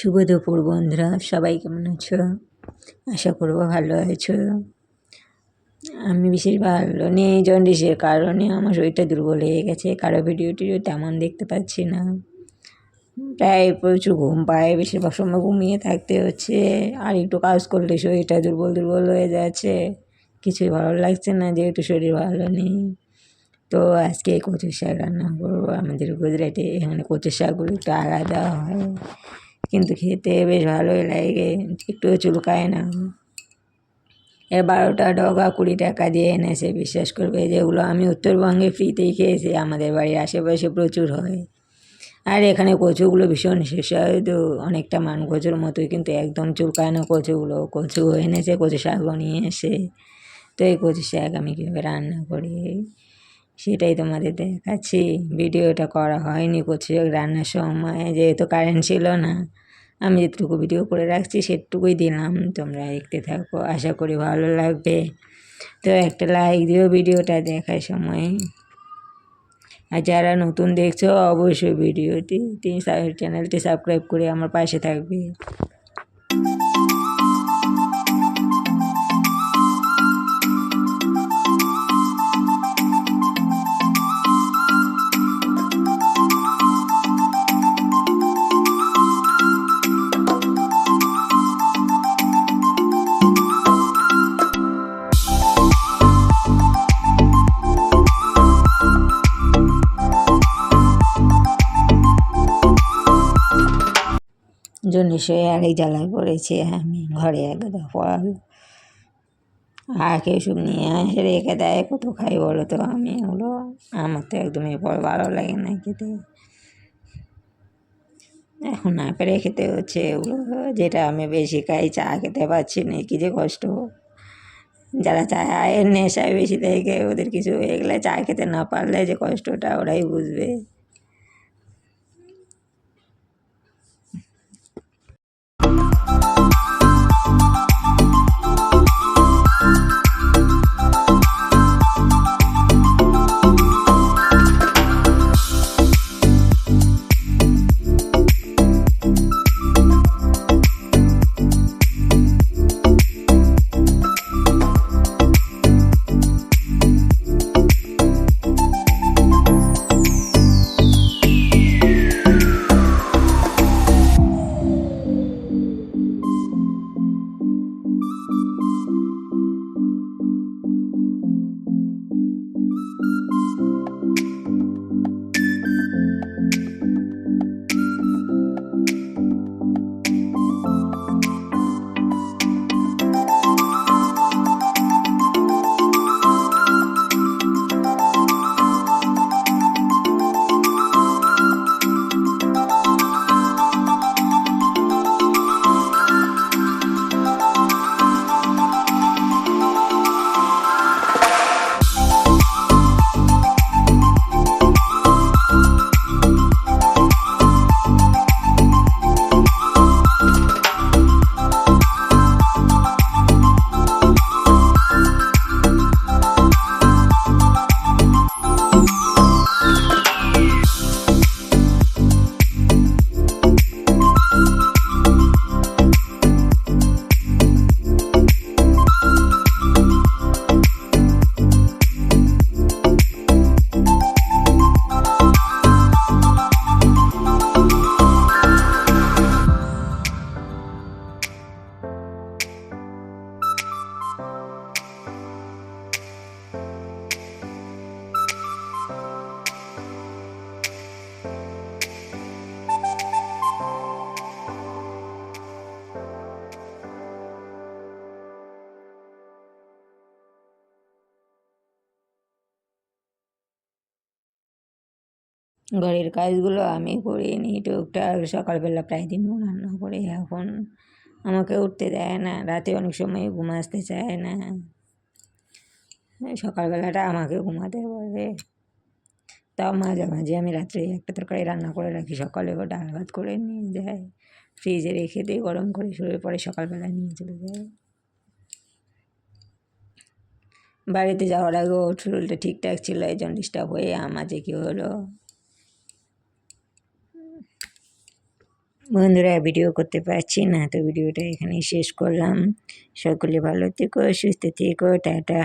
শুভ দুপুর বন্ধুরা, সবাই কেমন আছো? আশা করব ভালো আছো। আমি বিশেষ ভালো নেই, জন্ডিসের কারণে আমার শরীরটা দুর্বল হয়ে গেছে, কারও ভিডিও টিডিও তেমন দেখতে পাচ্ছি না। প্রায় প্রচুর ঘুম পায়, বেশিরভাগ সময় ঘুমিয়ে থাকতে হচ্ছে, আর একটু কাজ করলে শরীরটা দুর্বল দুর্বল হয়ে যাচ্ছে। কিছুই ভালো লাগছে না, যেহেতু শরীর ভালো নেই। তো আজকে কচু শাক রান্না করব, আমাদের গুজরাটে এখানে কচু শাকগুলো একটু আলাদা হয়। কিন্তু খেতে বেশ ভালোই লাগে। একটুও চুলকায় না। এ বারোটা ডগা কুড়ি টাকা দিয়ে এনেছে। বিশ্বাস করবে যেগুলো আমি উত্তরবঙ্গে ফ্রিতেই খেয়েছি। আমাদের বাড়ির আশেপাশে প্রচুর হয়। আর এখানে কচুগুলো ভীষণ সুস্বাদু। অনেকটা মান কচুর মতোই, কিন্তু একদম চুলকায় না কচুগুলো। কচু এনেছে, কচু শাক নিয়ে এসে। তো এই কচু শাক আমি কীভাবে রান্না করি? সেটাই তোমাদের দেখাচ্ছি। ভিডিওটা করা হয়নি কচু শাক রান্নার সময়। যেহেতু কারেন্ট ছিল না। আমি যেটুকু ভিডিও করে রাখছি, সেটুকুই দিলাম। তোমরা দেখতে থাকো, আশা করি ভালো লাগবে। তো একটা লাইক দিও ভিডিওটা দেখার সময়। আর যারা নতুন দেখছ, অবশ্যই ভিডিওটি চ্যানেলটি সাবস্ক্রাইব করে আমার পাশে থাকবে। জন্ডিস হয়ে আরেক জ্বালায় পড়েছি আমি ঘরে একদা ফল আর কেউ সব নিয়ে আসে রেখে দেয়, কত খাই বলো তো আমি ওগুলো? আমার তো একদমই ফল ভালো লাগে না খেতে। এখন না পেরে খেতে হচ্ছে ওগুলো, যেটা আমি বেশি খাই, চা খেতে পারছি না, কী যে কষ্ট। যারা চায়ের নেশায় বেশি থেকে, ওদের কিছু হয়ে গেলে চা খেতে না পারলে যে কষ্টটা ওরাই বুঝবে। ঘরের কাজগুলো আমি করে নিই টুকটাক। সকালবেলা প্রায় দিন রান্না করে এখন আমাকে উঠতে দেয় না, রাতে অনেক সময় ঘুম আসতে চায় না। সকালবেলাটা আমাকে ঘুমাতে বলে। তাও মাঝে মাঝে আমি রাত্রে একটা তরকারি রান্না করে রাখি, সকালে ও ডাল ভাত করে নিয়ে যায়। ফ্রিজে রেখে দিই গরম করে শুয়ে পরে সকালবেলা নিয়ে চলে যায়। বাড়িতে যাওয়ার আগে ওর শরীরটা ঠিকঠাক ছিল, এই জন্ডিসটা হয়ে আমার যে কী হলো? বন্ধুরা ভিডিও করতে পারছি না, তো ভিডিওটা এখানেই শেষ করলাম। সকলে ভালো থেকো, সুস্থ থেকো, টাটা।